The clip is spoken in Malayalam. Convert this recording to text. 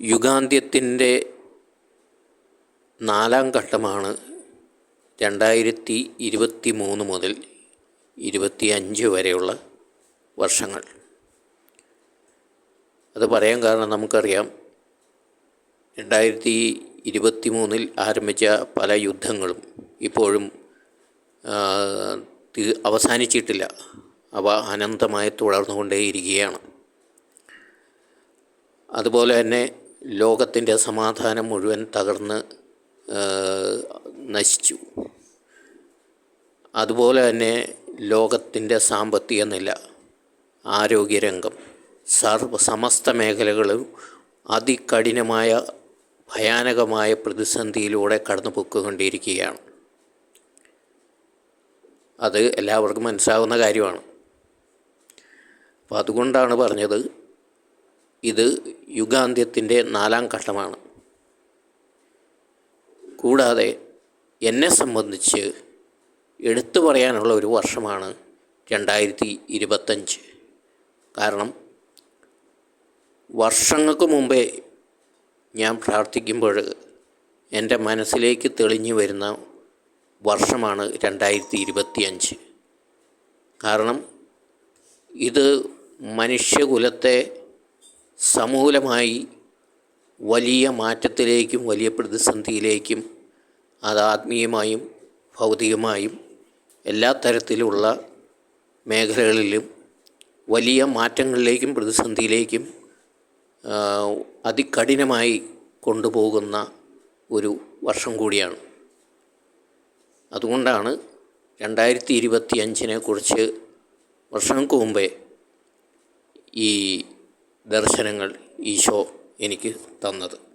യുഗാന്ത്യത്തിന്റെ നാലാം ഘട്ടമാണ് രണ്ടായിരത്തി ഇരുപത്തി മൂന്ന് മുതൽ ഇരുപത്തി അഞ്ച് വരെയുള്ള വർഷങ്ങൾ. അത് പറയാൻ കാരണം നമുക്കറിയാം രണ്ടായിരത്തി ഇരുപത്തി മൂന്നിൽ ആരംഭിച്ച പല യുദ്ധങ്ങളും ഇപ്പോഴും അവസാനിച്ചിട്ടില്ല. അവ അനന്തമായി തുടർന്നുകൊണ്ടേയിരിക്കുകയാണ്. അതുപോലെ തന്നെ ലോകത്തിന്റെ സമാധാനം മുഴുവൻ തകർന്ന് നശിച്ചു. അതുപോലെ തന്നെ ലോകത്തിന്റെ സാമ്പത്തിക നില ആരോഗ്യരംഗം സർവ സമസ്ത മേഖലകളും അതികഠിനമായ ഭയാനകമായ പ്രതിസന്ധിയിലൂടെ കടന്നു പൊക്കൊണ്ടിരിക്കുകയാണ് അത് എല്ലാവർക്കും മനസ്സിലാവുന്ന കാര്യമാണ്. അപ്പോൾ അതുകൊണ്ടാണ് പറഞ്ഞത് ഇത് യുഗാന്ത്യത്തിന്റെ നാലാം ഘട്ടമാണ്. കൂടാതെ എന്നെ സംബന്ധിച്ച് എടുത്തു പറയാനുള്ള ഒരു വർഷമാണ് രണ്ടായിരത്തി ഇരുപത്തഞ്ച്. കാരണം വർഷങ്ങൾക്ക് മുമ്പേ ഞാൻ പ്രാർത്ഥിക്കുമ്പോൾ എന്റെ മനസ്സിലേക്ക് തെളിഞ്ഞു വരുന്ന വർഷമാണ് രണ്ടായിരത്തി ഇരുപത്തി അഞ്ച് കാരണം ഇത് മനുഷ്യകുലത്തെ സമൂലമായി വലിയ മാറ്റത്തിലേക്കും വലിയ പ്രതിസന്ധിയിലേക്കും അത് ആത്മീയമായും ഭൗതികമായും എല്ലാ തരത്തിലുള്ള മേഖലകളിലും വലിയ മാറ്റങ്ങളിലേക്കും പ്രതിസന്ധിയിലേക്കും അതികഠിനമായി കൊണ്ടുപോകുന്ന ഒരു വർഷം കൂടിയാണ്. അതുകൊണ്ടാണ് രണ്ടായിരത്തി ഇരുപത്തി അഞ്ചിനെക്കുറിച്ച് വർഷങ്ങൾക്ക് മുമ്പേ ഈ ദർശനങ്ങൾ ഈശോ എനിക്ക് തന്നത്.